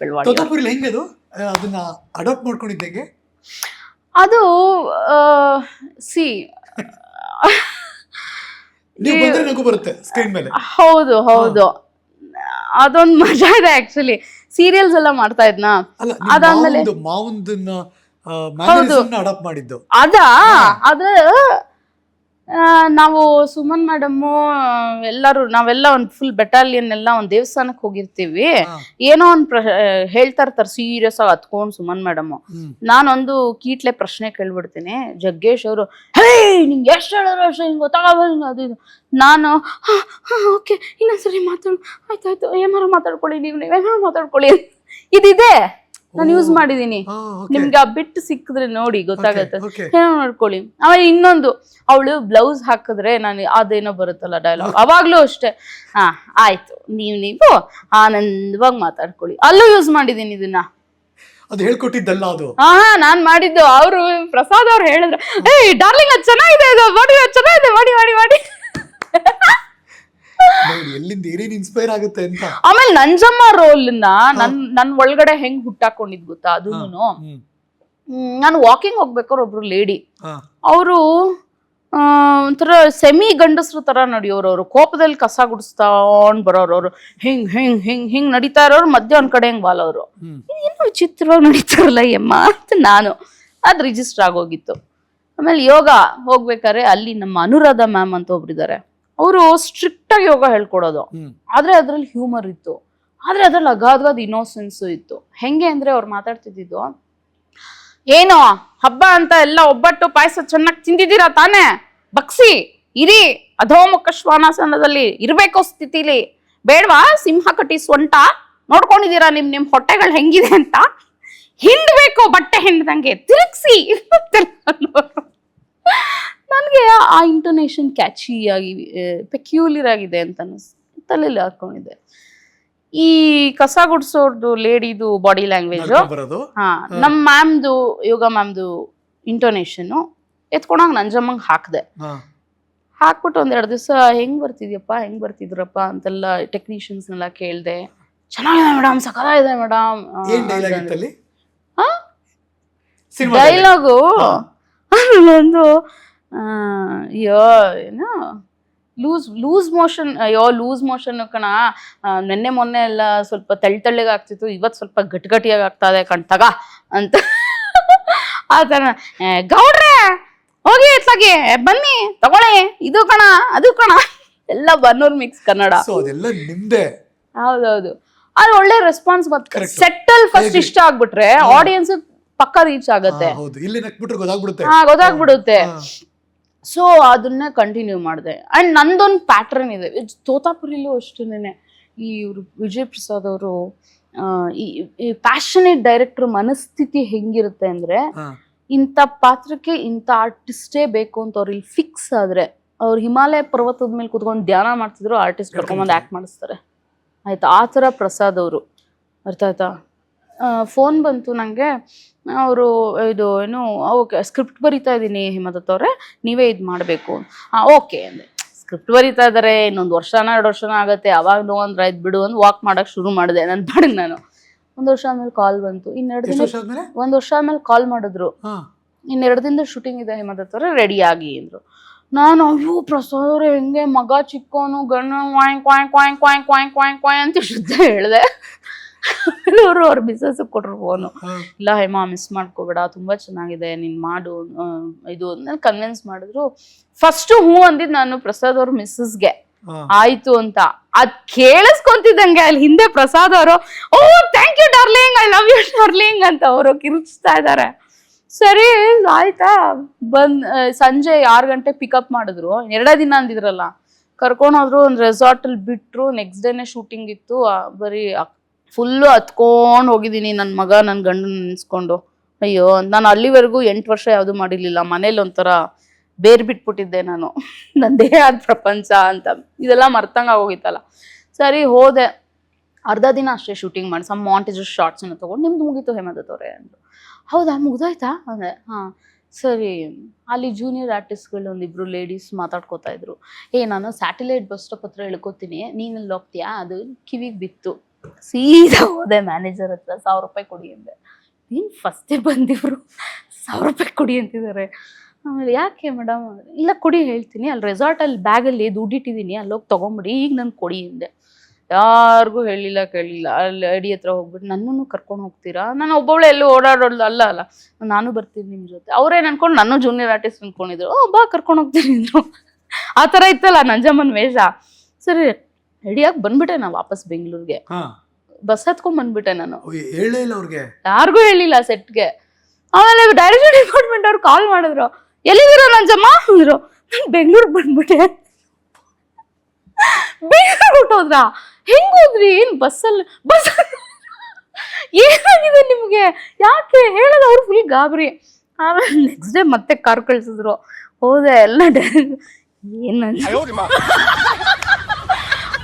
ಬೆಳವಾಡಿ ತೋತಾಪುರಿಲಿ ಹೆಂಗೆ ಅದು ಅದನ್ನ ಅಡಾಪ್ಟ್ ಮಾಡ್ಕೊಂಡಿದ್ದೆಗೆ? ಅದು ಸಿ. ಬರುತ್ತೆ ಸ್ಕ್ರೀನ್ ಮೇಲೆ. ಹೌದು ಹೌದು. ಅದೊಂದು ಮಜಾ ಇದೆ ಆಕ್ಚುಲಿ ಸೀರಿಯಲ್ಸ್ ಎಲ್ಲ ಮಾಡ್ತಾ ಇದ್ನಾ? ಅದಾದ್ಮೇಲೆ- ಮಾಡಿದ್ದು. ಅದಾ? ಅದ ಆ, ನಾವು ಸುಮನ್ ಮೇಡಮ್ ಎಲ್ಲರೂ ನಾವೆಲ್ಲ ಒಂದು ಫುಲ್ ಬೆಟಾಲಿಯನ್ ಎಲ್ಲ ಒಂದು ದೇವಸ್ಥಾನಕ್ಕೆ ಹೋಗಿರ್ತೀವಿ. ಏನೋ ಒಂದ್ ಪ್ರ ಹೇಳ್ತಾ ಇರ್ತಾರೆ ಸೀರಿಯಸ್ ಆಗಿ ಹತ್ಕೊಂಡ್ ಸುಮನ್ ಮೇಡಮ್. ನಾನೊಂದು ಕೀಟ್ಲೆ ಪ್ರಶ್ನೆ ಕೇಳ್ಬಿಡ್ತೀನಿ. ಜಗ್ಗೇಶ್ ಅವರು ಹೇ ನಿಂಗೆ ಎಷ್ಟು ಹೇಳೋರು ಅಷ್ಟೇ ಹಿಂಗ್ ಗೊತ್ತಾಗಲ್ಲ ಅದು ಇದು. ನಾನು ಓಕೆ ಇನ್ನೊಂದ್ಸರಿ ಮಾತಾಡ್ ಆಯ್ತಾಯ್ತು ಏನಾರು ಮಾತಾಡ್ಕೊಳ್ಳಿ ನೀವು ನೀವೇನಾರು ಮಾತಾಡ್ಕೊಳ್ಳಿ. ಇದಿದೆ. ನಾನು ಯೂಸ್ ಮಾಡಿದೀನಿ. ನಿಮ್ಗೆ ಆ ಬಿಟ್ಟು ಸಿಕ್ಕಿದ್ರೆ ನೋಡಿ ಗೊತ್ತಾಗತ್ತೆ. ಏನೋ ನೋಡ್ಕೊಳ್ಳಿ. ಆಮೇಲೆ ಇನ್ನೊಂದು ಅವಳು ಬ್ಲೌಸ್ ಹಾಕಿದ್ರೆ ನಾನು ಅದೇನೋ ಬರುತ್ತಲ್ಲ ಡೈಲಾಗ್ ಅವಾಗ್ಲೂ ಅಷ್ಟೇ. ಹಾ ಆಯ್ತು. ನೀವು ನೀವು ಆನಂದವಾಗಿ ಮಾತಾಡ್ಕೊಳ್ಳಿ. ಅಲ್ಲೂ ಯೂಸ್ ಮಾಡಿದೀನಿ ಇದನ್ನ. ಅದು ಹೇಳ್ಕೊಟ್ಟಿದ್ದಲ್ಲ ಅದು? ಹಾ ನಾನ್ ಮಾಡಿದ್ದು. ಅವರು ಪ್ರಸಾದ್ ಅವ್ರು ಹೇಳಿದ್ರು ಏಯ್ ಡಾರ್ಲಿಂಗ್ ಅದು ಚೆನ್ನಾಗಿದೆ ಇದು ಮಾಡಿ ಚೆನ್ನಾಗಿದೆ ಮಾಡಿ ಮಾಡಿ ಮಾಡಿ. ನೋಡಿ ಎಲ್ಲಿಂದ ಏನೇನ್ ಇನ್ಸ್ಪೈರ್ ಆಗುತ್ತೆ ಅಂತ. ಆಮೇಲೆ ನಂಜಮ್ಮ ರೋಲ್ ನನ್ ನನ್ ಒಳಗಡೆ ಹೆಂಗ್ ಹುಟ್ಟಾಕೊಂಡಿದ್ ಗೊತ್ತಾ? ಅದೂನು. ನಾನು ವಾಕಿಂಗ್ ಹೋಗ್ಬೇಕಾದ್ರೆ ಒಬ್ರು ಲೇಡಿ. ಅವರು ಒಂಥರ ಸೆಮಿ ಗಂಡಸ್ರು ತರ ನಡೆಯೋರು ಅವರು. ಕೋಪದಲ್ಲಿ ಕಸ ಗುಡಿಸ್ತಾಂಡ್ ಬರೋರು ಅವರು. ಹಿಂಗ್ ಹಿಂಗ್ ಹಿಂಗ್ ಹಿಂಗ್ ನಡೀತಾ ಇರೋರು ಮಧ್ಯ ಒಂದ್ ಕಡೆ ಹಿಂಗ್ ಬಾಲವರು ಅವರು. ಏನೋ ವಿಚಿತ್ರವಾಗಿ ನಡೀತಾರಲ್ಲ ಯಮ್ಮ ಅಂತ ನಾನು. ಅದ್ ರಿಜಿಸ್ಟರ್ ಆಗೋಗಿತ್ತು. ಆಮೇಲೆ ಯೋಗ ಹೋಗ್ಬೇಕಾದ್ರೆ ಅಲ್ಲಿ ನಮ್ಮ ಅನುರಾಧ ಮ್ಯಾಮ್ ಅಂತ ಒಬ್ರಿದ್ದಾರೆ ಅವರು ಸ್ಟ್ರಿಕ್ಟ್ ಆಗಿ ಯೋಗ ಹೇಳ್ಕೊಡೋದು. ಆದ್ರೆ ಅದ್ರಲ್ಲಿ ಹ್ಯೂಮರ್ ಇತ್ತು. ಆದ್ರೆ ಅದ್ರಲ್ಲಿ ಅಗಾಧವಾದ ಇನ್ನೋಸೆನ್ಸು ಇತ್ತು. ಹೆಂಗೆ ಅಂದ್ರೆ ಅವ್ರು ಮಾತಾಡ್ತಿದ್ದಿದ್ದು ಏನು ಹಬ್ಬ ಅಂತ ಎಲ್ಲ ಒಬ್ಬಟ್ಟು ಪಾಯಸ ಚೆನ್ನಾಗಿ ತಿಂದಿದ್ದೀರಾ ತಾನೇ? ಬಕ್ಸಿ ಇರಿ ಅಧೋಮುಖ ಶ್ವಾನಾಸನದಲ್ಲಿ ಇರಬೇಕು ಸ್ಥಿತಿಲಿ. ಬೇಡವಾ ಸಿಂಹ ಕಟ್ಟಿ ಸೊಂಟ? ನೋಡ್ಕೊಂಡಿದ್ದೀರಾ ನಿಮ್ ನಿಮ್ ಹೊಟ್ಟೆಗಳು ಹೆಂಗಿದೆ ಅಂತ? ಹಿಂಡ್ಬೇಕು ಬಟ್ಟೆ ಹಿಂಡ್ದಂಗೆ ತಿರುಗ್ಸಿ. ನನಗೆ ಆ ಇಂಟೊನೇಷನ್ ಕ್ಯಾಚಿ ಆಗಿ ಪೆಕ್ಯೂಲಿಯರ್ ಆಗಿದೆ ಅಂತ ಅನ್ನಿಸ್ತು. ತಲೆಯಲ್ಲಿ ಹಾಕೊಂಡಿದ್ದೆ ಈ ಕಸ ಗುಡ್ಸೋರ್ದು ಲೇಡಿದು ಬಾಡಿ ಲ್ಯಾಂಗ್ವೇಜ್ ಹಾ ನಮ್ಮ ಮ್ಯಾಮ್ದು ಯೋಗ ಮ್ಯಾಮ್ದು ಇಂಟೊನೇಷನ್ ಎತ್ಕೊಂಡಾಗ ನಂಜಮ್ಮಂಗೆ ಹಾಕ್ದೆ. ಹಾಕ್ಬಿಟ್ಟು ಒಂದೆರಡು ದಿವಸ ಹೆಂಗ್ ಬರ್ತಿದ್ಯಪ್ಪ? ಹೆಂಗ್ ಬರ್ತಿದ್ರಪ್ಪ? ಅಂತೆಲ್ಲ ಟೆಕ್ನಿಷಿಯನ್ಸ್ನೆಲ್ಲ ಕೇಳ್ದೆ. ಚೆನ್ನಾಗಿದೆ ಮೇಡಮ್ ಇದೆ ಮೇಡಮ್. ಡೈಲಾಗು ಒಂದು ಅಯ್ಯೋ ಏನೋ ಲೂಸ್ ಲೂಸ್ ಮೋಷನ್ ಅಯ್ಯೋ ಲೂಸ್ ಮೋಷನ್ ಕಣ ನಿನ್ನೆ ಮೊನ್ನೆ ಎಲ್ಲ ಸ್ವಲ್ಪ ತಳ್ಳಿ ತಳ್ಳಿಗೆ ಆಗ್ತಿತ್ತು ಇವತ್ತು ಸ್ವಲ್ಪ ಗಟ್ಟಿ ಗಟ್ಟಿಯಾಗಿ ಆಗ್ತಾ ಇದೆ ಕಣ್ತಗ ಅಂತ. ಆ ಥರ. "ಏ, ಗೌಡ್ರೆ ಹೋಗಿ ಎತ್ಲಾಗಿ ಬನ್ನಿ ತಗೊಳ್ಳಿ ಇದು ಕಣ ಅದು ಕಣ. ಎಲ್ಲ ಬನ್ನೂರ್ ಮಿಕ್ಸ್ ಕನ್ನಡ. ನಿಮ್ದೇ. ಹೌದೌದು. ಅದು ಒಳ್ಳೆ ರೆಸ್ಪಾನ್ಸ್ ಮತ್ತೆ ಸೆಟಲ್ ಸೆಟ್ಟಲ್ ಫಸ್ಟ್ ಇಷ್ಟ ಆಗ್ಬಿಟ್ರೆ ಆಡಿಯನ್ಸ್ ಪಕ್ಕ ರೀಚ್ ಆಗುತ್ತೆ. ಗೊತ್ತಾಗ್ಬಿಡುತ್ತೆ. ಸೊ ಅದನ್ನ ಕಂಟಿನ್ಯೂ ಮಾಡಿದೆ. ಅಂಡ್ ನಂದೊಂದು ಪ್ಯಾಟ್ರನ್ ಇದೆ. ತೋತಾಪುರಿಲೂ ಅಷ್ಟೇನೆ ಈ ಇವರು ವಿಜಯ್ ಪ್ರಸಾದ್ ಅವರು ಈ ಪ್ಯಾಷನೇಟ್ ಡೈರೆಕ್ಟರ್ ಮನಸ್ಥಿತಿ ಹೆಂಗಿರುತ್ತೆ ಅಂದ್ರೆ. ಇಂಥ ಪಾತ್ರಕ್ಕೆ ಇಂಥ ಆರ್ಟಿಸ್ಟೇ ಬೇಕು ಅಂತ ಅವ್ರು ಇಲ್ಲಿ ಫಿಕ್ಸ್ ಆದ್ರೆ ಅವ್ರು ಹಿಮಾಲಯ ಪರ್ವತದ ಮೇಲೆ ಕುತ್ಕೊಂಡು ಧ್ಯಾನ ಮಾಡ್ತಿದ್ರು ಆರ್ಟಿಸ್ಟ್ ಕರ್ಕೊಂಬಂದು ಆ್ಯಕ್ಟ್ ಮಾಡಿಸ್ತಾರೆ. ಆಯ್ತಾ? ಆ ಥರ ಪ್ರಸಾದ್ ಅವರು. ಅರ್ಥ ಆಯ್ತಾ? ಫೋನ್ ಬಂತು ನನಗೆ ಅವರು ಇದು ಏನು ಓಕೆ ಸ್ಕ್ರಿಪ್ಟ್ ಬರಿತಾ ಇದ್ದೀನಿ ಹಿಮದತ್ ಅವರೇ ನೀವೇ ಇದು ಮಾಡಬೇಕು. ಹಾಂ ಓಕೆ ಅಂದೆ. ಸ್ಕ್ರಿಪ್ಟ್ ಬರಿತಾ ಇದ್ದಾರೆ ಇನ್ನೊಂದು ವರ್ಷನ ಎರಡು ವರ್ಷನ ಆಗುತ್ತೆ ಅವಾಗ ನೋ ಅಂದ್ರೆ ಆಯ್ತು ಬಿಡು ಅಂತ ವಾಕ್ ಮಾಡೋಕೆ ಶುರು ಮಾಡಿದೆ ನನ್ನ ಪಾಡಿಗೆ ನಾನು. ಒಂದು ವರ್ಷ ಆದ್ಮೇಲೆ ಕಾಲ್ ಬಂತು. ಇನ್ನೆರಡು ದಿನ ಒಂದು ವರ್ಷ ಆದ್ಮೇಲೆ ಕಾಲ್ ಮಾಡಿದ್ರು. ಇನ್ನೆರಡು ದಿನದ ಶೂಟಿಂಗ್ ಇದೆ ಹಿಮದತ್ ಅವರೇ ರೆಡಿ ಆಗಿ ಅಂದ್ರು. ನಾನು ಅಯ್ಯೋ ಪ್ರಸಾದ್ ಅವ್ರೆ ಹೆಂಗೆ ಮಗ ಚಿಕ್ಕೋನು ಗಣ್ಣ ವಾಯ್ ಕ್ವಾಯ್ ಕ್ವಾಯ್ ಕ್ವಾಯ್ ಕ್ವಾಯ್ ಕ್ವಾಯ್ ಕ್ವಾಯ್ ಅಂತ ಶುದ್ಧ ಹೇಳಿದೆ. ಅವರು ಅವ್ರ ಬಿಸ್ನೆಸ್ ಕೊಟ್ರು ಫೋನು ಇಲ್ಲ ಹೇಮಾ ಮಿಸ್ ಮಾಡ್ಕೋಬೇಡ ತುಂಬಾ ಚೆನ್ನಾಗಿದೆ ನೀನ್ ಮಾಡು ಇದು ಇದು ಕನ್ವಿನ್ಸ್ ಮಾಡಿದ್ರು. ಫಸ್ಟ್ ಹೂ ಅಂದಿದ್ ನಾನು ಪ್ರಸಾದ್ ಅವ್ರ ಮಿಸ್ಸಸ್ಗೆ. ಆಯ್ತು ಅಂತ. ಅದ್ ಕೇಳಿಸ್ಕೊಂತಿದ್ದಂಗೆ ಅಲ್ಲಿ ಹಿಂದೆ ಪ್ರಸಾದ್ ಅವರು ಓ thank you darling I love you darling ಅಂತ ಅವರು ಕಿರುಚ್ತಾ ಇದ್ದಾರೆ ಸರಿ ಆಯ್ತಾ. ಬಂದ್ ಸಂಜೆ ಆರು ಗಂಟೆ ಪಿಕಪ್ ಮಾಡಿದ್ರು. ಎರಡೇ ದಿನ ಅಂದಿದ್ರಲ್ಲ. ಕರ್ಕೊಂಡೋದ್ರು ಒಂದ್ ಒಂದು ರೆಸಾರ್ಟಲ್ಲಿ ಬಿಟ್ರು. ನೆಕ್ಸ್ಟ್ ಡೇನೆ ಶೂಟಿಂಗ್ ಇತ್ತು. ಬರೀ ಫುಲ್ಲು ಹತ್ಕೊಂಡು ಹೋಗಿದ್ದೀನಿ ನನ್ನ ಮಗ ನನ್ನ ಗಂಡನ ನೆನೆಸ್ಕೊಂಡು. ಅಯ್ಯೋ, ನಾನು ಅಲ್ಲಿವರೆಗೂ ಎಂಟು ವರ್ಷ ಯಾವುದು ಮಾಡಿರಲಿಲ್ಲ. ಮನೇಲಿ ಒಂಥರ ಬೇರ್ ಬಿಟ್ಬಿಟ್ಟಿದ್ದೆ ನಾನು. ನಂದೇ ಆದ ಪ್ರಪಂಚ ಅಂತ. ಇದೆಲ್ಲ ಮರ್ತಂಗ ಆಗೋಗಿತ್ತಲ್ಲ. ಸರಿ, ಹೋದೆ. ಅರ್ಧ ದಿನ ಅಷ್ಟೇ ಶೂಟಿಂಗ್ ಮಾಡಿ ಸಮ್ ಮಾಂಟೇಜ್ ಶಾರ್ಟ್ಸನ್ನು ತೊಗೊಂಡು ನಿಮ್ದು ಮುಗೀತು ಹೇಮಂತ ಅವರೇ ಅಂದರು. ಹೌದಾ, ಮುಗ್ದಾಯ್ತಾ? ಅಂದೆ, ಹಾಂ. ಸರಿ, ಅಲ್ಲಿ ಜೂನಿಯರ್ ಆರ್ಟಿಸ್ಟ್ಗಳು ಒಂದಿಬ್ರು ಲೇಡೀಸ್ ಮಾತಾಡ್ಕೋತಾ ಇದ್ರು. ಏ, ನಾನು ಸ್ಯಾಟಲೈಟ್ ಬಸ್ ಸ್ಟಾಪ್ ಹತ್ರ ಇಳ್ಕೊತೀನಿ. ನೀನಲ್ಲಿ ಹೋಗ್ತೀಯಾ? ಅದು ಕಿವಿಗೆ ಬಿತ್ತು. ಸೀದಾ ಹೋದೆ ಮ್ಯಾನೇಜರ್ ಹತ್ರ, ಸಾವಿರ ರೂಪಾಯಿ ಕೊಡಿ ಅಂದೆ. ನೀನು ಫಸ್ಟೇ ಬಂದಿವರು? ಸಾವಿರ ರೂಪಾಯಿ ಕೊಡಿ ಅಂತಿದ್ದಾರೆ ಆಮೇಲೆ ಯಾಕೆ ಮೇಡಮ್ ಇಲ್ಲ ಕೊಡಿ ಹೇಳ್ತೀನಿ ಅಲ್ಲಿ ರೆಸಾರ್ಟಲ್ಲಿ ಬ್ಯಾಗಲ್ಲಿ ದುಡ್ಡಿಟ್ಟಿದ್ದೀನಿ ಅಲ್ಲಿ ಹೋಗಿ ತೊಗೊಂಬಿಡಿ, ಈಗ ನಾನು ಕೊಡಿ ಅಂದೆ. ಯಾರಿಗೂ ಹೇಳಿಲ್ಲ, ಕೇಳಿಲ್ಲ. ಅಲ್ಲಿ ಅಡಿ ಹತ್ರ ಹೋಗ್ಬಿಟ್ಟು ನನ್ನನ್ನು ಕರ್ಕೊಂಡು ಹೋಗ್ತೀರಾ? ನಾನು ಒಬ್ಬಳು ಎಲ್ಲೂ ಓಡಾಡೋದು ಅಲ್ಲ ಅಲ್ಲ. ನಾನು ಬರ್ತೀನಿ ನಿಮ್ಮ ಜೊತೆ. ಅವರೇನು ಅನ್ಕೊಂಡು ನಾನು ಜೂನಿಯರ್ ಆರ್ಟಿಸ್ಟ್ ಅನ್ಕೊಂಡಿದ್ರು. ಓ, ಬಾ ಕರ್ಕೊಂಡು ಹೋಗ್ತೀನಿ ಅಂದ್ರು. ಆ ಥರ ಇತ್ತಲ್ಲ, ನಂಜಮ್ಮನ ವೇಷ. ಸರಿ ರೆಡಿಯಾಗಿ ಬಂದ್ಬಿಟ್ಟೆ ನಾ ವಾಪಸ್ ಬೆಂಗಳೂರಿಗೆ. ಹಾ. ಬಸ್ ಹತ್ಕೊಂಡ್ ಬಂದ್ಬಿಟ್ಟೆ ನಾನು. ಹೇಳೇ ಇಲ್ಲ ಅವ್ರಿಗೆ? ಯಾರಿಗೂ ಹೇಳಿಲ್ಲ ಸೆಟ್ಗೆ. ಆಮೇಲೆ ಡೈರೆಕ್ಷನ್ ಡಿಪಾರ್ಟ್ಮೆಂಟ್ ಅವ್ರು ಕಾಲ್ ಮಾಡಿದ್ರು. ಎಲ್ಲಿದ್ದೀರ ನಂಜಮ್ಮ? ಅಂದ್ರು ನಾನು ಬೆಂಗಳೂರಿಗೆ ಬಂದ್ಬಿಟ್ಟೆ. ಬೆಂಗಳೂರು ಹೊಟ್ಟೋದ್ರ ಹೆಂಗ್ ಹೋದ್ರಿ? ಏನ್ ಬಸ್ಸಲ್ಲಿ ಬಸ್ ಏನಾಗಿದೆ ನಿಮ್ಗೆ? ಯಾಕೆ? ಹೇಳೋದು ಅವ್ರು ಫುಲ್ ಗಾಬರಿ. ಆಮೇಲೆ ನೆಕ್ಸ್ಟ್ ಡೇ ಮತ್ತೆ ಕಾರ್ ಕಳ್ಸಿದ್ರು. ಹೋದೆ ಎಲ್ಲ ಏನ್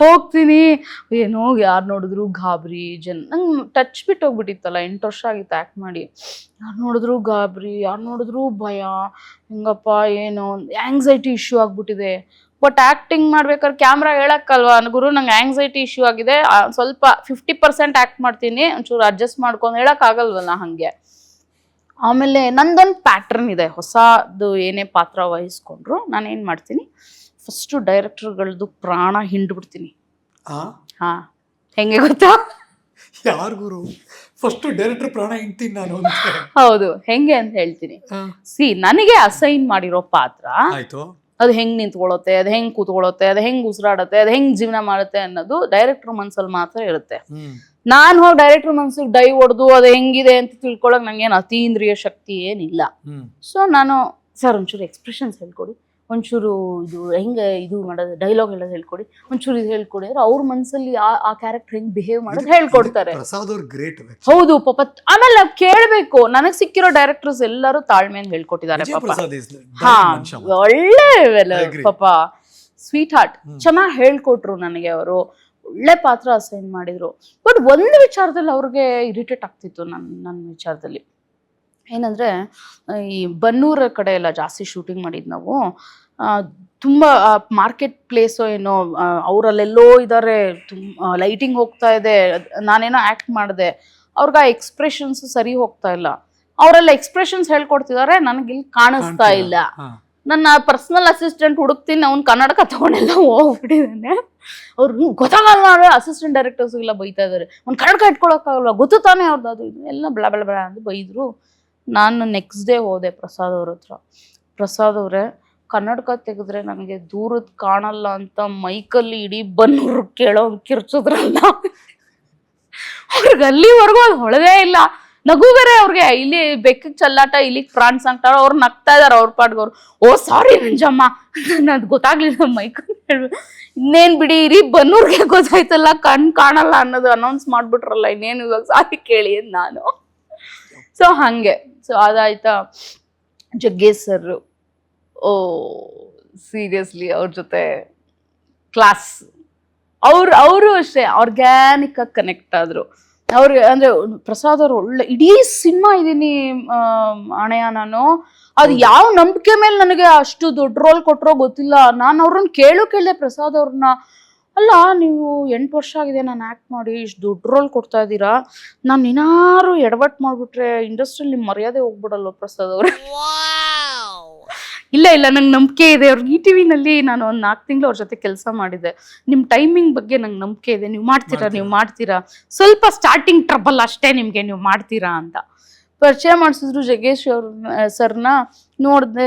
ಹೋಗ್ತೀನಿ. ಏನೋ ಯಾರು ನೋಡಿದ್ರು ಗಾಬರಿ, ಜನ ನಂಗೆ ಟಚ್ ಬಿಟ್ಟು ಹೋಗ್ಬಿಟ್ಟಿತ್ತಲ್ಲ ಎಂಟು ವರ್ಷ ಆಗಿತ್ತು ಆ್ಯಕ್ಟ್ ಮಾಡಿ. ಯಾರು ನೋಡಿದ್ರು ಗಾಬರಿ, ಯಾರು ನೋಡಿದ್ರು ಭಯ. ಹೆಂಗಪ್ಪ, ಏನೋ ಆ್ಯಂಗ್ಸೈಟಿ ಇಶ್ಯೂ ಆಗಿಬಿಟ್ಟಿದೆ. ಬಟ್ ಆ್ಯಕ್ಟಿಂಗ್ ಮಾಡ್ಬೇಕಾದ್ರೆ ಕ್ಯಾಮ್ರಾ ಹೇಳಕ್ಕಲ್ವಾ? ಗುರು, ನಂಗೆ ಆ್ಯಂಗ್ಸೈಟಿ ಇಶ್ಯೂ ಆಗಿದೆ. ಸ್ವಲ್ಪ ಫಿಫ್ಟಿ ಪರ್ಸೆಂಟ್ ಆ್ಯಕ್ಟ್ ಮಾಡ್ತೀನಿ. ಒಂಚೂರು ಅಡ್ಜಸ್ಟ್ ಮಾಡ್ಕೊಂಡು ಹೇಳೋಕ್ಕಾಗಲ್ವಲ್ಲ ಹಾಗೆ. ಆಮೇಲೆ ನಂದೊಂದು ಪ್ಯಾಟ್ರನ್ ಇದೆ. ಹೊಸದು ಏನೇ ಪಾತ್ರ ವಹಿಸ್ಕೊಂಡ್ರು, ನಾನು ಏನು ಮಾಡ್ತೀನಿ? ಫಸ್ಟು ಡೈರೆಕ್ಟರ್ಗಳದ್ದು ಪ್ರಾಣ ಹಿಂಡ್ಬಿಡ್ತೀನಿ ಹಾ. ಹೆಂಗೆ ಗೊತ್ತಾ? ಯಾರ್ ಗುರು? ಫಸ್ಟ್ ಡೈರೆಕ್ಟರ್ ಪ್ರಾಣ ಹಿಂಡ್ತೀನಿ ನಾನು ಹೌದು. ಹೆಂಗೆ ಅಂತ ಹೇಳ್ತೀನಿ. ಸಿ ನನಗೆ ಅಸೈನ್ ಮಾಡಿರೋ ಪಾತ್ರ ಆಯ್ತು. ಅದು ಹೆಂಗ್ ನಿಂತ್ಕೊಳತ್ತೆ ಅದು ಹೆಂಗ್ ಕೂತ್ಕೊಳ್ಳುತ್ತೆ ಅದು ಹೆಂಗ್ ಉಸಿರಾಡತ್ತೆ ಅದು ಹೆಂಗ್ ಜೀವನ ಮಾಡುತ್ತೆ ಅನ್ನೋದು ಡೈರೆಕ್ಟರ್ ಮನ್ಸಲ್ಲಿ ಮಾತ್ರ ಇರುತ್ತೆ. ನಾನು ಹೋಗಿ ಡೈರೆಕ್ಟರ್ ಮನ್ಸಿಗೆ ಡೈ ಹೊಡೆದು ಅದು ಹೆಂಗಿದೆ ಅಂತ ತಿಳ್ಕೊಳಕ್ ನಂಗೇನು ಅತೀಂದ್ರಿಯ ಶಕ್ತಿ ಏನಿಲ್ಲ. ಸೊ ನಾನು ಸರ್ ಒಂಚೂರು ಎಕ್ಸ್ಪ್ರೆಷನ್ಸ್ ಹೇಳ್ಕೊಡಿ. ಒಂಚೂರು ಇದು ಹೆಂಗೆ ಇದು ಮಾಡೋದು ಡೈಲಾಗ್ ಎಲ್ಲ ಹೇಳ್ಕೊಡಿ. ಒಂಚೂರು ಇದು ಹೇಳ್ಕೊಡಿ. ಅಂದ್ರೆ ಅವ್ರ ಮನ್ಸಲ್ಲಿ ಆ ಆ ಕ್ಯಾರೆಕ್ಟರ್ ಹೆಂಗ್ ಬಿಹೇವ್ ಮಾಡೋದು ಹೇಳ್ಕೊಡ್ತಾರೆ. ಪ್ರಸಾದ್ ಅವ್ರು ಗ್ರೇಟ್ ಹೌದು ಪಾಪ. ಆಮೇಲೆ ನಾವು ಕೇಳ್ಬೇಕು. ನನಗ್ ಸಿಕ್ಕಿರೋ ಡೈರೆಕ್ಟರ್ಸ್ ಎಲ್ಲರೂ ತಾಳ್ಮೆಯಿಂದ ಹೇಳ್ಕೊಟ್ಟಿದ್ದಾರೆ ಪಾಪ. ಹಾ ಒಳ್ಳೆ. ಪಾಪ. Sweetheart. ಚೆನ್ನಾಗಿ ಹೇಳ್ಕೊಟ್ರು ನನಗೆ ಅವರು. ಒಳ್ಳೆ ಪಾತ್ರ ಅಸೈನ್ ಮಾಡಿದ್ರು. ಬಟ್ ಒಂದು ವಿಚಾರದಲ್ಲಿ ಅವ್ರಿಗೆ ಇರಿಟೇಟ್ ಆಗ್ತಿತ್ತು ನನ್ನ ನನ್ನ ವಿಚಾರದಲ್ಲಿ. ಏನಂದ್ರೆ ಈ ಬನ್ನೂರ ಕಡೆ ಎಲ್ಲ ಜಾಸ್ತಿ ಶೂಟಿಂಗ್ ಮಾಡಿದ್ ನಾವು. ತುಂಬಾ ಮಾರ್ಕೆಟ್ ಪ್ಲೇಸ್ ಏನೋ ಅವರಲ್ಲೆಲ್ಲೋ ಇದ್ದಾರೆ ತುಂಬ ಲೈಟಿಂಗ್ ಹೋಗ್ತಾ ಇದೆ ನಾನೇನೋ ಆಕ್ಟ್ ಮಾಡಿದೆ ಅವ್ರಿಗೆ ಆ ಎಕ್ಸ್ಪ್ರೆಷನ್ಸ್ ಸರಿ ಹೋಗ್ತಾ ಇಲ್ಲ. ಅವರೆಲ್ಲ ಎಕ್ಸ್ಪ್ರೆಷನ್ಸ್ ಹೇಳ್ಕೊಡ್ತಿದ್ದಾರೆ ಇಲ್ಲಿ ಕಾಣಿಸ್ತಾ ಇಲ್ಲ. ನನ್ನ ಪರ್ಸನಲ್ ಅಸಿಸ್ಟೆಂಟ್ ಹುಡುಕ್ತೀನಿ ಅವ್ನು ಕನ್ನಡಕ ತಗೊಂಡೆಲ್ಲ ಹೋಗ್ಬಿಟ್ಟಿದ್ದಾನೆ. ಅವ್ರು ಗೊತ್ತಾಗಲ್ಲ ಅಂದ್ರೆ ಅಸಿಸ್ಟೆಂಟ್ ಡೈರೆಕ್ಟರ್ಸ್ ಎಲ್ಲ ಬೈತಾ ಇದ್ದಾರೆ ಅವ್ನು ಕನ್ನಡಕ ಇಟ್ಕೊಳಕ್ಕಾಗಲ್ಲ ಗೊತ್ತು ತಾನೇ ಅವ್ರದ್ದು ಅದು ಇದು ಎಲ್ಲ ಬೆಳ ಬೆಳ ಬೆಳ ಅಂತ ಬೈದ್ರು. ನಾನು ನೆಕ್ಸ್ಟ್ ಡೇ ಹೋದೆ ಪ್ರಸಾದ್ ಅವ್ರ ಹತ್ರ. ಪ್ರಸಾದ್ ಅವರೇ, ಕನ್ನಡಕ ತೆಗೆದ್ರೆ ನನಗೆ ದೂರದ ಕಾಣಲ್ಲ ಅಂತ ಮೈಕಲ್ಲಿ ಇಡೀ ಬನ್ನೂರು ಕೇಳೋ ಕಿರ್ಚಿದ್ರಲ್ಲ. ಅವ್ರಿಗೆ ಅಲ್ಲಿವರೆಗೂ ಅದು ಹೊಳದೇ ಇಲ್ಲ. ನಗು ಬೇರೆ ಅವ್ರಿಗೆ, ಇಲ್ಲಿ ಬೆಕ್ಕಿಗೆ ಚಲ್ಲಾಟ, ಇಲ್ಲಿಗೆ ಫ್ರಾನ್ಸ್ ಅಂತಾರೆ ಅವ್ರು ನಗ್ತಾ ಇದಾರೆ ಅವ್ರ ಪಾಡ್ಗವ್ರು ಓ ಸಾರಿ ನಂಜಮ್ಮ ಅದು ಗೊತ್ತಾಗ್ಲಿಲ್ಲ ಮೈಕಲ್ ಇನ್ನೇನ್ ಬಿಡಿ ಇರಿ ಬನ್ನೂರ್ಗೆ ಗೊತ್ತಾಯ್ತಲ್ಲ, ಕಣ್ ಕಾಣಲ್ಲ ಅನ್ನೋದು ಅನೌನ್ಸ್ ಮಾಡ್ಬಿಟ್ರಲ್ಲ, ಇನ್ನೇನು ಇವಾಗ ಸಾರಿ ಕೇಳಿ ನಾನು. ಸೊ ಹಂಗೆ. ಸೊ ಅದಾಯ್ತಾ? ಜಗ್ಗೇಶ್ ಸರ್ ಓ ಸೀರಿಯಸ್ಲಿ ಅವ್ರ ಜೊತೆ ಕ್ಲಾಸ್ ಅವ್ರು ಅವರು ಅಷ್ಟೇ ಆರ್ಗ್ಯಾನಿಕ್ ಆಗಿ ಕನೆಕ್ಟ್ ಆದ್ರು. ಅವ್ರಿಗೆ ಅಂದ್ರೆ ಪ್ರಸಾದ್ ಅವರು ಒಳ್ಳೆ ಇಡೀ ಸಿನಿಮಾ ಇದ್ದೀನಿ ಅಣೆಯ ನಾನು. ಅದು ಯಾವ ನಂಬಿಕೆ ಮೇಲೆ ನನಗೆ ಅಷ್ಟು ದೊಡ್ಡ ರೋಲ್ ಕೊಟ್ಟರೋ ಗೊತ್ತಿಲ್ಲ. ನಾನು ಅವ್ರನ್ನ ಕೇಳು ಕೇಳಿದೆ ಪ್ರಸಾದ್ ಅವ್ರನ್ನ ಅಲ್ಲ ನೀವು ಎಂಟು ವರ್ಷ ಆಗಿದೆ ನಾನು ಆ್ಯಕ್ಟ್ ಮಾಡಿ ಇಷ್ಟು ದೊಡ್ಡ ರೋಲ್ ಕೊಡ್ತಾ ಇದ್ದೀರಾ? ನಾನು ಏನಾರು ಎಡವಟ್ ಮಾಡಿಬಿಟ್ರೆ ಇಂಡಸ್ಟ್ರಿಯಲ್ಲಿ ನಿಮ್ಮ ಮರ್ಯಾದೆ ಹೋಗ್ಬಿಡಲ್ವ ಪ್ರಸಾದ್ ಅವ್ರೆ? ಇಲ್ಲ ಇಲ್ಲ ನಂಗೆ ನಂಬಿಕೆ ಇದೆ. ಅವ್ರಿಗೆ ಈ ಟಿ ವಿನಲ್ಲಿ ನಾನು ಒಂದು ನಾಲ್ಕು ತಿಂಗಳು ಅವ್ರ ಜೊತೆ ಕೆಲಸ ಮಾಡಿದೆ. ನಿಮ್ಮ ಟೈಮಿಂಗ್ ಬಗ್ಗೆ ನಂಗೆ ನಂಬಿಕೆ ಇದೆ. ನೀವು ಮಾಡ್ತೀರಾ? ನೀವು ಮಾಡ್ತೀರಾ? ಸ್ವಲ್ಪ ಸ್ಟಾರ್ಟಿಂಗ್ ಟ್ರಬಲ್ ಅಷ್ಟೇ ನಿಮಗೆ ನೀವು ಮಾಡ್ತೀರಾ ಅಂತ. ಪರಿಚಯ ಮಾಡಿಸಿದ್ರು ಜಗ್ಗೇಶ್ ಅವ್ರ ಸರ್ನ ನೋಡ್ದೆ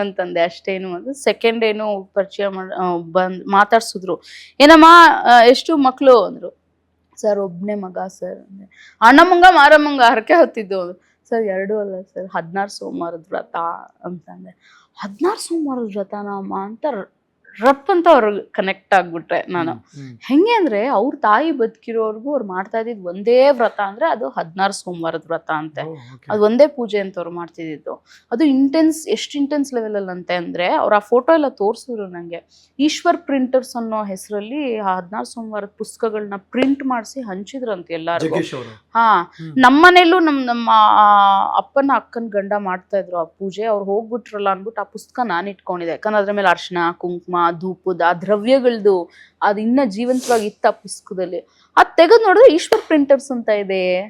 ಅಂತಂದೆ ಅಷ್ಟೇನು ಅದು. ಸೆಕೆಂಡ್ ಏನು ಪರಿಚಯ ಮಾಡ ಬಂದ್ ಮಾತಾಡ್ಸಿದ್ರು. ಏನಮ್ಮ ಎಷ್ಟು ಮಕ್ಕಳು ಅಂದರು. ಸರ್ ಒಬ್ಬನೇ ಮಗ, ಸರ್. ಅಂದೆ. ಅಣ್ಣಮ್ಮಂಗ ಮಾರಮ್ಮಂಗ, ಹರಕೆ ಹೊತ್ತಿದ್ದು. ಸರ್, ಎರಡೂ ಅಲ್ಲ, ಸರ್. ಹದಿನಾರು ಸೋಮವಾರದ ವ್ರತ. ಅಂತಂದೆ. ಹದಿನಾರು ಸೋಮವಾರದ ವ್ರತನ, ಅಮ್ಮ? ಅಂತ ರಪ್ ಅಂತ ಅವ್ರ ಕನೆಕ್ಟ್ ಆಗ್ಬಿಟ್ರೆ ನಾನು. ಹೆಂಗೆ ಅಂದ್ರೆ ಅವ್ರ ತಾಯಿ ಬದುಕಿರೋರ್ಗು ಅವ್ರು ಮಾಡ್ತಾ ಇದ್ದಿದ್ದು ಒಂದೇ ವ್ರತ ಅಂದ್ರೆ ಅದು ಹದಿನಾರು ಸೋಮವಾರದ ವ್ರತ ಅಂತೆ. ಅದು ಒಂದೇ ಪೂಜೆ ಅಂತ ಅವ್ರು ಮಾಡ್ತಿದ್ದಿದ್ದು. ಅದು ಇಂಟೆನ್ಸ್ ಎಷ್ಟು ಇಂಟೆನ್ಸ್ ಲೆವೆಲ್ ಅಲ್ಲಿ ಅಂತೆ ಅಂದ್ರೆ ಅವ್ರ ಆ ಫೋಟೋ ಎಲ್ಲ ತೋರಿಸಿದ್ರು ನಂಗೆ. ಈಶ್ವರ್ ಪ್ರಿಂಟರ್ಸ್ ಅನ್ನೋ ಹೆಸರಲ್ಲಿ ಆ ಹದಿನಾರು ಸೋಮವಾರದ ಪುಸ್ತಕಗಳನ್ನ ಪ್ರಿಂಟ್ ಮಾಡಿಸಿ ಹಂಚಿದ್ರಂತೆ ಅವರು. ಹಾ. ನಮ್ಮನೇಲೂ ನಮ್ ನಮ್ಮ ಅಪ್ಪನ ಅಕ್ಕನ ಗಂಡ ಮಾಡ್ತಾ ಇದ್ರು ಆ ಪೂಜೆ. ಅವ್ರು ಹೋಗ್ಬಿಟ್ರಲ್ಲ ಅನ್ಬಿಟ್ಟು ಆ ಪುಸ್ತಕ ನಾನು ಇಟ್ಕೊಂಡಿದ್ದೆ. ಯಾಕಂದ್ರೆ ಅದ್ರ ಮೇಲೆ ಅರ್ಶಿನ ಕುಂಕುಮ ಧೂಪದ ಆ ದ್ರವ್ಯಗಳದು ಅದು ಇನ್ನ ಜೀವಂತವಾಗಿ ಇತ್ತ ಆ ಪುಸ್ತಕದಲ್ಲಿ. ಅದ್ ತೆಗೆದು ನೋಡಿದ್ರೆ ಈಶ್ವರ್ ಪ್ರಿಂಟರ್ಸ್ ಅಂತ ಇದೆ.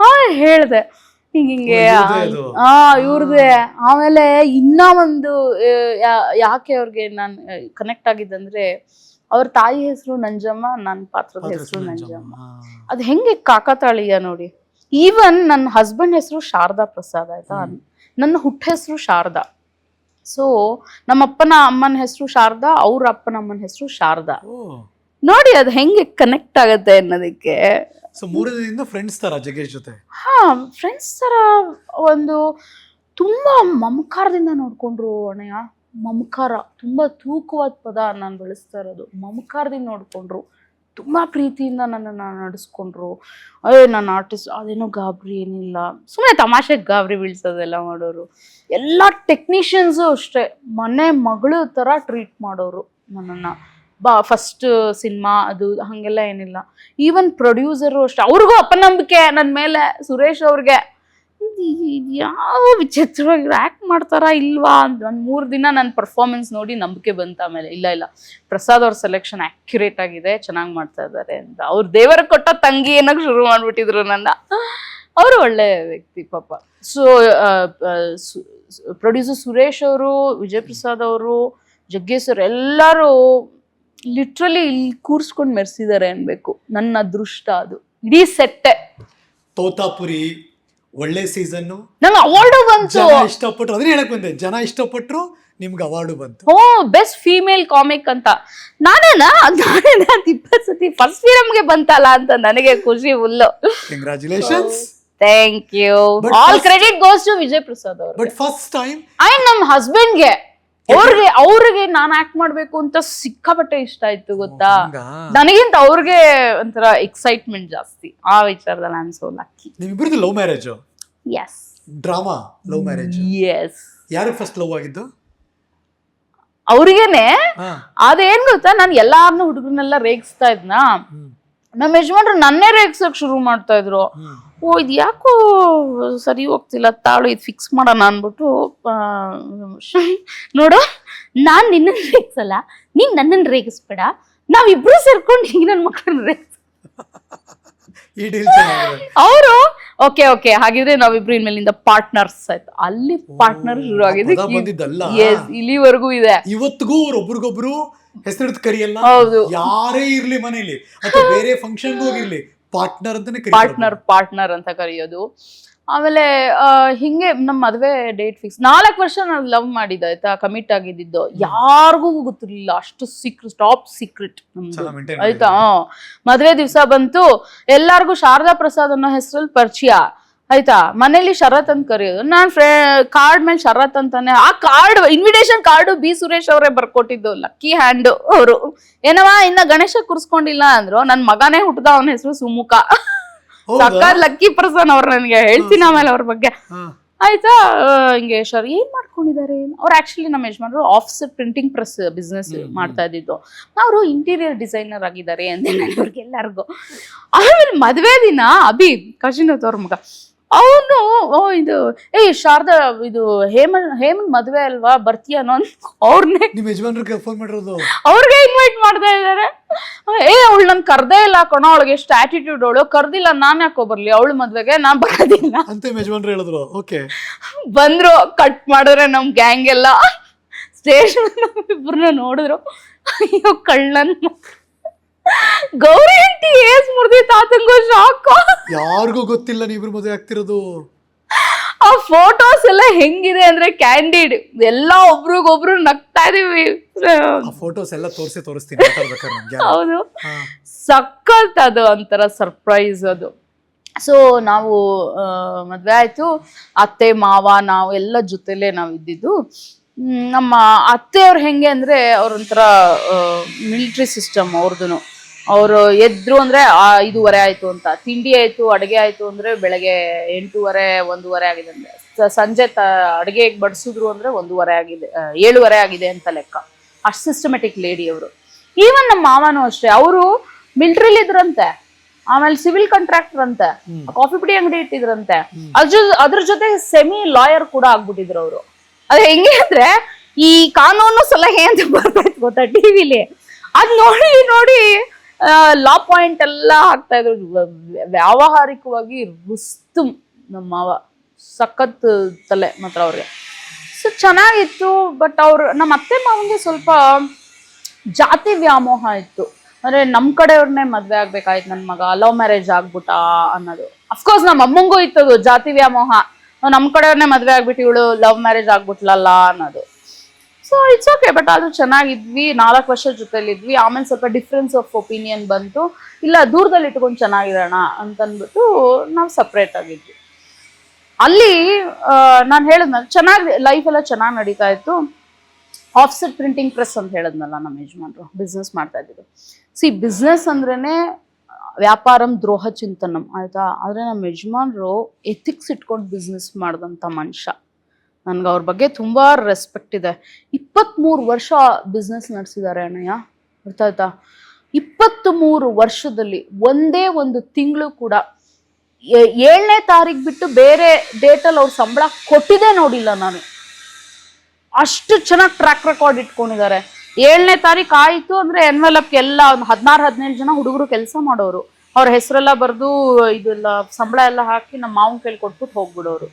ಹಾ ಹೇಳ್ದೆ. ಹಿಂಗ್ ಹಿಂಗೆ ಓ, ಇವ್ರ್ದೇ ಹಾ ಇವ್ರದೇ. ಆಮೇಲೆ ಇನ್ನ ಒಂದು ಯಾಕೆ ಅವ್ರಿಗೆ ನಾನು ಕನೆಕ್ಟ್ ಆಗಿದ್ದಂದ್ರೆ ಅವ್ರ ತಾಯಿ ಹೆಸರು ನಂಜಮ್ಮ ನನ್ನ ಪಾತ್ರದ ಹೆಸರು ನಂಜಮ್ಮ. ಅದ್ ಹೆಂಗೆ ಕಾಕತಾಳೀಯ ನೋಡಿ. ಈವನ್ ನನ್ನ ಹಸ್ಬೆಂಡ್ ಹೆಸರು ಶಾರದಾ ಪ್ರಸಾದ್ ಆಯ್ತಾ? ನನ್ನ ಹುಟ್ಟ ಹೆಸರು ಶಾರದಾ. ಸೊ ನಮ್ಮ ಅಪ್ಪನ ಅಮ್ಮನ ಹೆಸರು ಶಾರದಾ ಅವ್ರ ಅಪ್ಪನ ಅಮ್ಮನ ಹೆಸರು ಶಾರದಾ. ನೋಡಿ ಅದು ಹೆಂಗೆ ಕನೆಕ್ಟ್ ಆಗತ್ತೆ ಅನ್ನೋದಕ್ಕೆ. ಸೊ ಮೂರನೇದಿಂದ ಫ್ರೆಂಡ್ಸ್ ತರ ಜಗೇಶ್ ಜೊತೆ. ಹಾ ಫ್ರೆಂಡ್ಸ್ ತರ ಒಂದು ತುಂಬಾ ಮಮಕಾರದಿಂದ ನೋಡ್ಕೊಂಡ್ರು ಅಣ್ಣಯ್ಯ. ಮಮಕಾರ ತುಂಬಾ ತೂಕವಾದ ಪದ ನಾನು ಬಳಸ್ತಾ ಇರೋದು. ಮಮಕಾರದಿಂದ ನೋಡ್ಕೊಂಡ್ರು. ತುಂಬಾ ಪ್ರೀತಿಯಿಂದ ನನ್ನನ್ನು ನಡೆಸ್ಕೊಂಡ್ರು. ಅಯ್ಯೋ ನಾನು ಆರ್ಟಿಸ್ಟ್ ಅದೇನೋ ಗಾಬರಿ ಏನಿಲ್ಲ. ಸುಮ್ಮನೆ ತಮಾಷೆಗೆ ಗಾಬರಿ ಬೀಳ್ಸೋದೆಲ್ಲ ಮಾಡೋರು. ಎಲ್ಲ ಟೆಕ್ನಿಷಿಯನ್ಸು ಅಷ್ಟೇ. ಮನೆ ಮಗಳು ಥರ ಟ್ರೀಟ್ ಮಾಡೋರು ನನ್ನನ್ನು. ಬಾ ಫಸ್ಟ್ ಸಿನಿಮಾ ಅದು ಹಾಗೆಲ್ಲ ಏನಿಲ್ಲ. ಈವನ್ ಪ್ರೊಡ್ಯೂಸರು ಅಷ್ಟೇ. ಅವ್ರಿಗೂ ಅಪನಂಬಿಕೆ ನನ್ನ ಮೇಲೆ, ಸುರೇಶ್ ಅವ್ರಿಗೆ. ಇದ್ ಯಾವ ವಿಚಿತ್ರವಾಗಿ ಆ್ಯಕ್ಟ್ ಮಾಡ್ತಾರಾ ಇಲ್ವಾ ಅಂತ ಒಂದು ಮೂರು ದಿನ ನನ್ನ ಪರ್ಫಾರ್ಮೆನ್ಸ್ ನೋಡಿ ನಂಬಿಕೆ ಬಂತ ಆಮೇಲೆ. ಇಲ್ಲ ಇಲ್ಲ. ಪ್ರಸಾದ್ ಅವ್ರ ಸೆಲೆಕ್ಷನ್ ಆ್ಯಕ್ಯುರೇಟ್ ಆಗಿದೆ, ಚೆನ್ನಾಗಿ ಮಾಡ್ತಾ ಇದ್ದಾರೆ ಅಂತ. ಅವ್ರು ದೇವರ ಕೊಟ್ಟ ತಂಗಿ ಏನಕ್ಕೆ ಶುರು ಮಾಡಿಬಿಟ್ಟಿದ್ರು ನನ್ನ. ಅವರು ಒಳ್ಳೆ ವ್ಯಕ್ತಿ ಪಾಪ. ಸೊ ಪ್ರೊಡ್ಯೂಸರ್ ಸುರೇಶ್ ಅವರು ವಿಜಯ್ ಪ್ರಸಾದ್ ಅವರು, ಜಗ್ಗೇಶ್ ಅವರು ಎಲ್ಲರೂ ಲಿಟ್ರಲಿ ಇಲ್ಲಿ ಕೂರಿಸ್ಕೊಂಡು ಮೆರೆಸಿದ್ದಾರೆ ಅನ್ಬೇಕು. ನನ್ನ ಅದೃಷ್ಟ ಅದು. ಇಡೀ ಸೆಟ್ಟೆ. ತೋತಾಪುರಿ ಒಳ್ಳೆ ಸೀಸನ್ ನಂಗೆ ಅವಾರ್ಡು ಬಂತು. ಜನ ಇಷ್ಟಪಟ್ರು ಅದನ್ನೇ ಹೇಳಕ್ ಬಂದೆ. ಜನ ಇಷ್ಟಪಟ್ರು ನಿಮ್ಗೆ ಅವಾರ್ಡು ಬಂತು. ಓ ಬೆಸ್ಟ್ ಫೀಮೇಲ್ ಕಾಮಿಕ್ ಅಂತ. ನಾನೇನಾ? ನಾನೇನ? ಇಪ್ಪತ್ತು ಸತಿ ಫಸ್ಟ್ ಫಿಲಮ್ಗೆ ಬಂತಲ್ಲ ಅಂತ ನನಗೆ ಖುಷಿ full congratulations thank you all credit goes to Vijay Prasad ಅವರು ಬಟ್ ಫಸ್ಟ್ ಟೈಮ್ ಆಯ್ತು ನಮ್ಮ ಹಸ್ಬೆಂಡ್ಗೆ ಅವ್ರಿಗೆ ಅವ್ರಿಗೆ ನಾನ್ ಆಕ್ಟ್ ಮಾಡ್ಬೇಕು ಅಂತ ಸಿಕ್ಕಾಪಟ್ಟೆ ಇಷ್ಟ ಆಯ್ತು ಗೊತ್ತಾ? ನನಗಿಂತ ಅವ್ರಿಗೆ ಒಂಥರ ಎಕ್ಸೈಟ್ಮೆಂಟ್ ಜಾಸ್ತಿ ಆ ವಿಚಾರದಲ್ಲಿ I so lucky love marriage is drama love marriage is ಯಾರು ಫಸ್ಟ್ ಲವ್ ಆಗಿದ್ದು? ಅವ್ರಿಗೇನೆ? ಅದೇನ್ ಗೊತ್ತಾ? ನಾನು ಎಲ್ಲಾರ್ನು ಹುಡುಗರನ್ನೆಲ್ಲ ರೇಗಿಸ್ತಾ ಇದ್ನಾ. ನಮ್ಮ ಯಜಮಾನ್ರು ನನ್ನೇ ರೇಗಿಸಕ್ ಶುರು ಮಾಡ್ತಾ ಇದ್ರು. ಓ ಇದು ಯಾಕೋ ಸರಿ ಹೋಗ್ತಿಲ್ಲ ತಾಳು ಇದು ಫಿಕ್ಸ್ ಮಾಡೋಣ ಅಂದ್ಬಿಟ್ಟು ನೋಡು ನಾನು ನಿನ್ನನ್ನು ರೇಗಿಸಲ್ಲ ನೀನು ನನ್ನನ್ನು ರೇಗಿಸ್ಬೇಡ ನಾವಿಬ್ರು ಸೇರ್ಕೊಂಡು ಈಗ ನನ್ನ ಮಕ್ಕಳನ್ನ ರೇಗಿಸ್. ಈ ಡೀಲ್ ಅವರು ಓಕೆ ಓಕೆ ಹಾಗಿದ್ರೆ ನಾವಿಬ್ರು ಇನ್ಮೇಲಿಂದ ಪಾರ್ಟ್ನರ್ಸ್ ಆಯ್ತು. ಅಲ್ಲಿ ಪಾರ್ಟ್ನರ್ ಶುರು ಆಗಿದೆ. ಪದ ಬಂದಿದ್ದಲ್ಲ. ಎಸ್ ಇಲ್ಲಿವರೆಗೂ ಇದೆ. ಇವತ್ತಿಗೂ ಅವ್ರೊಬ್ರಿಗೊಬ್ರು ಹೆಸರಿಡ್ದು ಕರಿಯಲ್ಲ? ಹೌದು. ಯಾರೇ ಇರ್ಲಿ ಮನೇಲಿ ಅಥವಾ ಬೇರೆ ಫಂಕ್ಷನ್ ಹೋಗಿರ್ಲಿ ಪಾರ್ಟ್ನರ್ ಪಾರ್ಟ್ನರ್ ಪಾರ್ಟ್ನರ್ ಅಂತ ಕರೆಯೋದು. ಆಮೇಲೆ ಹಿಂಗೆ ನಮ್ಮ ಮದುವೆ ಡೇಟ್ ಫಿಕ್ಸ್. ನಾಲ್ಕು ವರ್ಷ ನಾನು ಲವ್ ಮಾಡಿದ್ದೆ ಆಯ್ತಾ? ಕಮಿಟ್ ಆಗಿದ್ದಿದ್ದು ಯಾರಿಗೂ ಗೊತ್ತಿರ್ಲಿಲ್ಲ. ಅಷ್ಟು ಸೀಕ್ರೆಟ್ ಟಾಪ್ ಸೀಕ್ರೆಟ್ ಆಯ್ತಾ? ಮದ್ವೆ ದಿವಸ ಬಂತು. ಎಲ್ಲಾರ್ಗೂ ಶಾರದಾ ಪ್ರಸಾದ್ ಅನ್ನೋ ಹೆಸರಲ್ಲಿ ಪರಿಚಯ. ಆಯ್ತಾ? ಮನೇಲಿ ಶರತ್ ಅಂತ ಕರೆಯೋದು ನಾನ್ ಫ್ರೇ ಕಾರ್ಡ್ ಮೇಲೆ ಶರತ್ ಅಂತಾನೆ. ಆ card invitation card B Suresh ಅವರೇ ಬರ್ಕೊಟ್ಟಿದ್ದು. ಲಕ್ಕಿ ಹ್ಯಾಂಡ್ ಅವರು. ಏನವ ಇನ್ನ ಗಣೇಶ ಕುರ್ಸ್ಕೊಂಡಿಲ್ಲ ಅಂದ್ರು. ನನ್ ಮಗನೇ ಹುಟ್ಟದ ಅವನ ಹೆಸರು ಸುಮುಖ? ಸಕ್ಕ ಲಕ್ಕಿ ಪರ್ಸನ್ ಅವ್ರು ನನಗೆ. ಹೇಳ್ತೀನಿ ಆಮೇಲೆ ಅವ್ರ ಬಗ್ಗೆ. ಆಯ್ತಾ? ಹಿಂಗೆ ಸರ್ ಏನ್ ಮಾಡ್ಕೊಂಡಿದ್ದಾರೆ ಅವ್ರು ಆಕ್ಚುಲಿ ನಮ್ಮ ಯಜಮಾನ್ರು ಆಫೀಸರ್ ಪ್ರಿಂಟಿಂಗ್ ಪ್ರೆಸ್ ಬಿಸ್ನೆಸ್ ಮಾಡ್ತಾ ಇದ್ದಿದ್ದು. ಅವರು ಇಂಟೀರಿಯರ್ ಡಿಸೈನರ್ ಆಗಿದ್ದಾರೆ ಅಂದೆ ಅವ್ರಿಗೆಲ್ಲರಿಗೂ ಆಮೇಲೆ ಮದ್ವೆ ದಿನ ಅಭಿ ಕಜಿನತ್ ಅವ್ರ ಮಗ. ಅವನು ಓ ಇದು ಏ ಶಾರದಾ ಇದು ಹೇಮನ್ ಹೇಮನ್ ಮದ್ವೆ ಅಲ್ವಾ ಬರ್ತೀಯ ಅಂತ ಅವ್ರನ್ನೇ ನಿಮ್ ಯಜಮಾನ್ರಿಗೆ ಫೋನ್ ಮಾಡಿರೋದು. ಅವ್ರಿಗೆ ಇನ್ವೈಟ್ ಮಾಡ್ತಾ ಇದ್ದಾರೆ ಏ ಅವಳು ನನ್ ಕರ್ದೇ ಇಲ್ಲ ಕಣ ಅವಳಿಗೆ ಎಷ್ಟು ಆಟಿಟ್ಯೂಡ್ ಅವಳು. ಕರ್ದಿಲ್ಲ ನಾನ್ ಯಾಕೋ ಬರ್ಲಿ? ಅವಳು ಮದ್ವೆಗೆ ನಾನ್ ಬರೋದಿಲ್ಲ. ಅಂತ ನಿಮ್ ಯಜಮಾನ್ರು ಹೇಳಿದ್ರು. ಓಕೆ ಬಂದ್ರು ಕಟ್ ಮಾಡಿದ್ರೆ ನಮ್ ಗ್ಯಾಂಗ್ ಎಲ್ಲ. ಸ್ಟೇಷನ್ ಇಬ್ಬರನ್ನ ನೋಡಿದ್ರು. ಅಯ್ಯೋ ಕಳ್ಳನ್ ಮಕ್ಳು. ಗೌರಿ ಅಂಟಿ ಏಸ್ ಮುರ್ದಿ ತಾತಂಗೋ ಶಾಕ್ ಯಾರಿಗೂ ಗೊತ್ತಿಲ್ಲ ನೀವಿಬ್ರು ಮದುವೆ ಆಗ್ತಿರೋದು. ಆ ಫೋಟೋಸ್ ಎಲ್ಲ ಹೆಂಗಿದೆ ಅಂದ್ರೆ ಕ್ಯಾಂಡಿಡ್ ಎಲ್ಲ ಒಬ್ರಿಗೊಬ್ರು ನಗ್ತಾ ಇದೀವಿ. ಆ ಫೋಟೋಸ್ ಎಲ್ಲ ತೋರಿಸಿ ತೋರಿಸ್ತೀನಿ ಮಾತಾಡ್ಬೇಕಾದ್ರೆ ನಮ್ಗೆ ಹೌದು. ಸಕ್ಕತ್ ಸಖತ್ ಅದು ಒಂಥರ ಸರ್ಪ್ರೈಸ್ ಅದು. ಸೊ ನಾವು ಮದುವೆ ಆಯಿತು. ಅತ್ತೆ ಮಾವ ನಾವು ಎಲ್ಲ ಜೊತೆಲೇ ನಾವು ಇದ್ದಿದ್ದು. ನಮ್ಮ ಅತ್ತೆಯವ್ರು ಹೆಂಗೆ ಅಂದ್ರೆ ಅವ್ರೊಂಥರ ಮಿಲಿಟ್ರಿ ಸಿಸ್ಟಮ್ ಅವ್ರದ್ದು ಅವರು ಎದ್ರು ಅಂದ್ರೆ ಆ, ಐದೂವರೆ ಆಯ್ತು ಅಂತ. ತಿಂಡಿ ಆಯ್ತು ಅಡುಗೆ ಆಯ್ತು ಅಂದ್ರೆ ಬೆಳಗ್ಗೆ ಎಂಟೂವರೆ ಒಂದೂವರೆ ಆಗಿದೆ ಅಂದ್ರೆ ಸಂಜೆ ತ ಅಡುಗೆ ಬಡಿಸಿದ್ರು ಅಂದ್ರೆ ಒಂದೂವರೆ ಆಗಿದೆ ಏಳುವರೆ ಆಗಿದೆ ಅಂತ ಲೆಕ್ಕ. ಅಷ್ಟು ಸಿಸ್ಟಮೆಟಿಕ್ ಲೇಡಿ ಅವರು. ಈವನ್ ನಮ್ಮ ಮಾವನೂ ಅಷ್ಟೇ ಅವರು ಮಿಲಿಟ್ರಿಲಿ ಇದ್ರಂತೆ. ಆಮೇಲೆ ಸಿವಿಲ್ ಕಾಂಟ್ರಾಕ್ಟರ್ ಅಂತೆ. ಕಾಫಿ ಪುಡಿ ಅಂಗಡಿ ಇಟ್ಟಿದ್ರಂತೆ. ಅದ್ರ ಅದ್ರ ಜೊತೆ ಸೆಮಿ ಲಾಯರ್ ಕೂಡ ಆಗ್ಬಿಟ್ಟಿದ್ರು ಅವರು. ಅದ್ ಹೆಂಗೆ ಅಂದ್ರೆ ಈ ಕಾನೂನು ಸಲಹೆ ಅಂತ ಬರ್ತೈತೆ ಗೊತ್ತಾ ಟಿವಿಲಿ ಅದ್ ನೋಡಿ ನೋಡಿ ಲಾ ಪಾಯಿಂಟ್ ಎಲ್ಲ ಹಾಕ್ತಾ ಇದ್ರು. ವ್ಯ- ವ್ಯಾವಹಾರಿಕವಾಗಿ ರುಸ್ತು ನಮ್ಮ ಮಾವ. ಸಖತ್ ತಲೆ ಮಾತ್ರ ಅವ್ರಿಗೆ. ಸೊ ಚೆನ್ನಾಗಿತ್ತು ಬಟ್ ಅವರು, ನಮ್ಮ ಅತ್ತೆ ಮಾವನಿಗೆ ಸ್ವಲ್ಪ ಜಾತಿ ವ್ಯಾಮೋಹ ಇತ್ತು. ಅಂದ್ರೆ ನಮ್ಮ ಕಡೆಯವ್ರನ್ನೇ ಮದುವೆ ಆಗ್ಬೇಕಾಯ್ತು ನನ್ನ ಮಗ ಲವ್ ಮ್ಯಾರೇಜ್ ಆಗ್ಬಿಟ್ಟ ಅನ್ನೋದು. ಅಫ್ಕೋರ್ಸ್ ನಮ್ಮ ಅಮ್ಮಂಗೂ ಇತ್ತದು ಜಾತಿ ವ್ಯಾಮೋಹ. ನಮ್ಮ ನಮ್ ಕಡೆಯವ್ರನ್ನೇ ಮದುವೆ ಆಗ್ಬಿಟ್ಟು ಇವಳು ಲವ್ ಮ್ಯಾರೇಜ್ ಆಗ್ಬಿಟ್ಲಲ್ಲ ಅನ್ನೋದು. ಸೊ ಇಟ್ಸ್ ಓಕೆ ಬಟ್ ಆದ್ರೂ ಚೆನ್ನಾಗಿದ್ವಿ. ನಾಲ್ಕು ವರ್ಷ ಜೊತೆಲಿದ್ವಿ. ಆಮೇಲೆ ಸ್ವಲ್ಪ ಡಿಫ್ರೆನ್ಸ್ ಆಫ್ ಒಪಿನಿಯನ್ ಬಂತು. ಇಲ್ಲ ದೂರದಲ್ಲಿ ಇಟ್ಕೊಂಡು ಚೆನ್ನಾಗಿರೋಣ ಅಂತಂದ್ಬಿಟ್ಟು ನಾವು ಸಪ್ರೇಟ್ ಆಗಿದ್ವಿ. ಅಲ್ಲಿ ನಾನು ಹೇಳಿದ್ನಲ್ಲ, ಚೆನ್ನಾಗಿ ಲೈಫ್ ಎಲ್ಲ ಚೆನ್ನಾಗಿ ನಡೀತಾ ಇತ್ತು. ಆಫ್ಸೆಟ್ ಪ್ರಿಂಟಿಂಗ್ ಪ್ರೆಸ್ ಅಂತ ಹೇಳಿದ್ನಲ್ಲ ನಮ್ಮ ಯಜಮಾನ್ರು ಬಿಸ್ನೆಸ್ ಮಾಡ್ತಾ ಇದ್ದಿದ್ದು. ಸಿ ಬಿಸ್ನೆಸ್ ಅಂದ್ರೇ ವ್ಯಾಪಾರಂ ದ್ರೋಹ ಚಿಂತನಂ, ಆಯಿತಾ? ಆದರೆ ನಮ್ಮ ಯಜಮಾನ್ರು ಎಥಿಕ್ಸ್ ಇಟ್ಕೊಂಡು ಬಿಸ್ನೆಸ್ ಮಾಡಿದಂಥ ಮನುಷ್ಯ. ನನ್ಗೆ ಅವ್ರ ಬಗ್ಗೆ ತುಂಬ ರೆಸ್ಪೆಕ್ಟ್ ಇದೆ. ಇಪ್ಪತ್ತ್ಮೂರು ವರ್ಷ ಬಿಸ್ನೆಸ್ ನಡೆಸಿದ್ದಾರೆ ಅಣ್ಣಯ್ಯ ಅರ್ಥ ಆಯ್ತಾ ಇಪ್ಪತ್ತ್ ಮೂರು ವರ್ಷದಲ್ಲಿ ಒಂದೇ ಒಂದು ತಿಂಗಳು ಕೂಡ ಏಳನೇ ತಾರೀಕು ಬಿಟ್ಟು ಬೇರೆ ಡೇಟಲ್ಲಿ ಅವ್ರ ಸಂಬಳ ಕೊಟ್ಟಿದ್ದೇ ನೋಡಿಲ್ಲ ನಾನು. ಅಷ್ಟು ಚೆನ್ನಾಗಿ ಟ್ರ್ಯಾಕ್ ರೆಕಾರ್ಡ್ ಇಟ್ಕೊಂಡಿದ್ದಾರೆ ಏಳನೇ ತಾರೀಕು ಆಯಿತು ಅಂದರೆ ಎನ್ವೆಲಪ್ಗೆ ಎಲ್ಲ ಒಂದು ಹದಿನಾರು, ಹದಿನೇಳು ಜನ ಹುಡುಗರು ಕೆಲಸ ಮಾಡೋರು. ಅವ್ರ ಹೆಸರೆಲ್ಲ ಬರೆದು ಇದೆಲ್ಲ ಸಂಬಳ ಎಲ್ಲ ಹಾಕಿ ನಮ್ಮ ಮಾವನ ಕೈಲಿ ಕೊಟ್ಬಿಟ್ಟು ಹೋಗ್ಬಿಡೋರು.